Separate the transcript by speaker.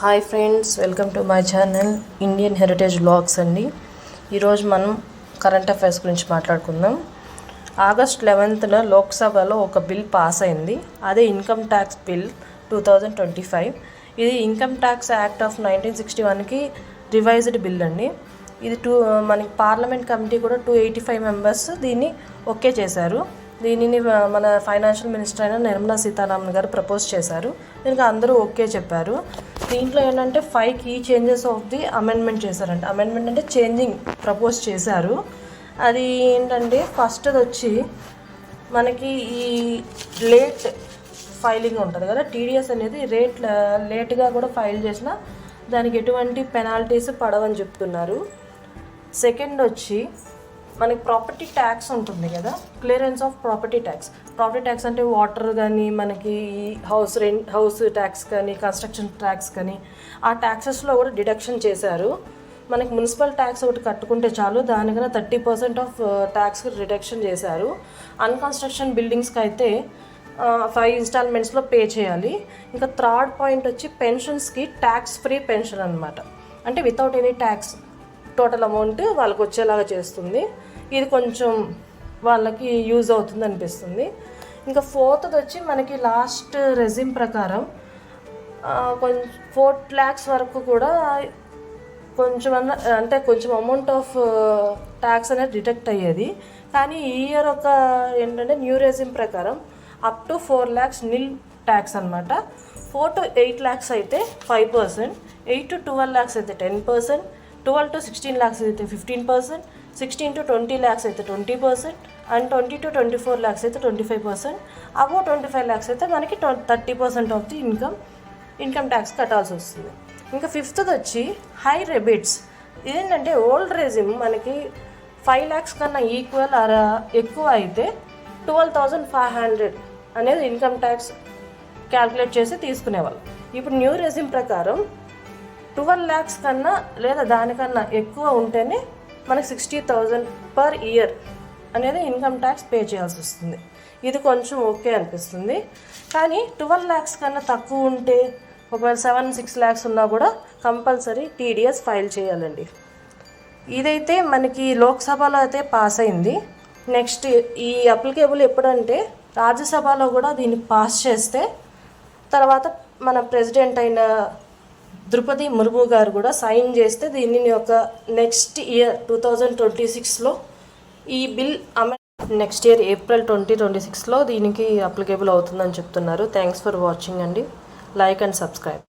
Speaker 1: Hi friends welcome to my channel Indian heritage blogs అండి. ఈరోజు మనం కరెంట్ అఫైర్స్ గురించి మాట్లాడుకుందాం. ఆగస్ట్ లెవెన్త్న లోక్సభలో ఒక బిల్ పాస్ అయింది. అదే income tax bill two thousand twenty five ఇది income tax act of nineteen sixty వన్కి రివైజ్డ్ బిల్ అండి. ఇది టూ మనకి పార్లమెంట్ కమిటీ కూడా టూ ఎయిటీ ఫైవ్ మెంబర్స్ దీన్ని ఓకే చేశారు. దీనిని మన ఫైనాన్షియల్ మినిస్టర్ అయిన నిర్మలా సీతారామన్ గారు ప్రపోజ్ చేశారు. దీనికి అందరూ ఓకే చెప్పారు. దీంట్లో ఏంటంటే five key changes of the amendment చేశారంట. అమెండ్మెంట్ అంటే చేంజింగ్ ప్రపోజ్ చేశారు. అది ఏంటంటే ఫస్ట్ వచ్చి మనకి ఈ లేట్ ఫైలింగ్ ఉంటుంది కదా టీడీఎస్ అనేది రేట్ లేట్గా కూడా ఫైల్ చేసిన దానికి ఎటువంటి పెనాల్టీస్ పడవని చెప్తున్నారు. సెకండ్ వచ్చి మనకి ప్రాపర్టీ ట్యాక్స్ ఉంటుంది కదా clearance of property tax property tax అంటే వాటర్ కానీ మనకి హౌస్ రెంట్ హౌస్ ట్యాక్స్ కానీ కన్స్ట్రక్షన్ ట్యాక్స్ కానీ ఆ ట్యాక్సెస్లో కూడా డిడక్షన్ చేశారు. మనకి మున్సిపల్ ట్యాక్స్ ఒకటి కట్టుకుంటే చాలు దానికన్నా thirty percent of tax reduction చేశారు. అన్కన్స్ట్రక్షన్ బిల్డింగ్స్కి అయితే ఫైవ్ ఇన్స్టాల్మెంట్స్లో పే చేయాలి. ఇంకా థర్డ్ పాయింట్ వచ్చి పెన్షన్స్కి ట్యాక్స్ ఫ్రీ పెన్షన్ అనమాట అంటే without any tax total amount వాళ్ళకి వచ్చేలాగా చేస్తుంది. ఇది కొంచెం వాళ్ళకి యూజ్ అవుతుంది అనిపిస్తుంది. ఇంకా ఫోర్త్ది వచ్చి మనకి లాస్ట్ రెజ్యూమ్ ప్రకారం కొంచెం ఫోర్ ల్యాక్స్ వరకు కూడా కొంచెం అన్న అంటే కొంచెం అమౌంట్ ఆఫ్ ట్యాక్స్ అనేది డిటెక్ట్ అయ్యేది. కానీ ఈ ఇయర్ ఒక ఏంటంటే న్యూ రెజ్యూమ్ ప్రకారం up to four lakhs nil tax అనమాట ఫోర్ టు ఎయిట్ ల్యాక్స్ అయితే five percent eight to twelve lakhs అయితే ten percent twelve to sixteen lakhs అయితే fifteen percent sixteen to twenty lakhs అయితే twenty percent and twenty to twenty four lakhs అయితే twenty five percent above twenty five lakhs అయితే మనకి thirty percent of the income income tax కట్టాల్సి వస్తుంది. ఇంకా ఫిఫ్త్ది వచ్చి హై రెబిట్స్ ఇదేంటంటే ఓల్డ్ రెజిమ్ మనకి ఫైవ్ ల్యాక్స్ కన్నా ఈక్వల్ ఆర్ ఎక్కువ అయితే ట్వెల్వ్ థౌజండ్ ఫైవ్ హండ్రెడ్ అనేది ఇన్కమ్ ట్యాక్స్ క్యాల్కులేట్ చేసి తీసుకునేవాళ్ళు. ఇప్పుడు న్యూ రెజిమ్ ప్రకారం ట్వెల్వ్ ల్యాక్స్ కన్నా లేదా దానికన్నా ఎక్కువ ఉంటేనే మనకి సిక్స్టీ థౌజండ్ పర్ ఇయర్ అనేది ఇన్కమ్ ట్యాక్స్ పే చేయాల్సి వస్తుంది. ఇది కొంచెం ఓకే అనిపిస్తుంది. కానీ ట్వెల్వ్ ల్యాక్స్ కన్నా తక్కువ ఉంటే ఒకవేళ సెవెన్ సిక్స్ ల్యాక్స్ ఉన్నా కూడా కంపల్సరీ టీడీఎస్ ఫైల్ చేయాలండి. ఇదైతే మనకి లోక్సభలో అయితే పాస్ అయింది. నెక్స్ట్ ఈ అప్లికేబుల్ ఎప్పుడంటే రాజ్యసభలో కూడా దీన్ని పాస్ చేస్తే తర్వాత మన ప్రెసిడెంట్ అయిన ద్రుపది ముర్ము గారు కూడా సైన్ చేస్తే దీనిని ఒక next year two thousand twenty సిక్స్లో ఈ bill next year April twenty twenty సిక్స్లో దీనికి అప్లికేబుల్ అవుతుందని చెప్తున్నారు. థ్యాంక్స్ ఫర్ వాచింగ్ అండి. Like and subscribe